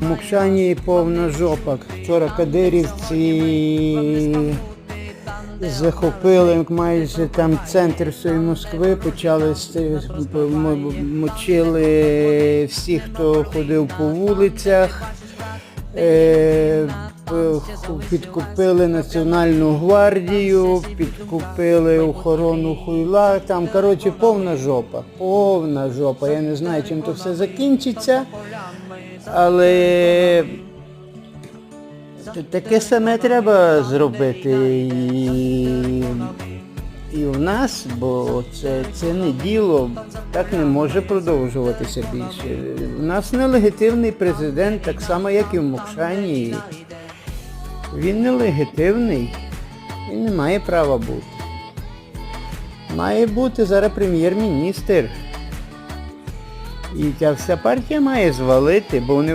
Мокшані повна жопа. Вчора кадирівці захопили майже там центр всієї Москви, почали мочили всіх, хто ходив по вулицях. Е, Підкупили Національну гвардію, підкупили охорону хуйла. Там, коротше, повна жопа. Повна жопа. Я не знаю, чим то все закінчиться. Але таке саме треба зробити і, і у нас, бо це, це не діло, так не може продовжуватися більше. У нас нелегітимний президент, так само, як і в Мокшані. Він нелегітимний, він не має права бути. Має бути зараз прем'єр-міністр. І ця вся партія має звалити, бо вони вже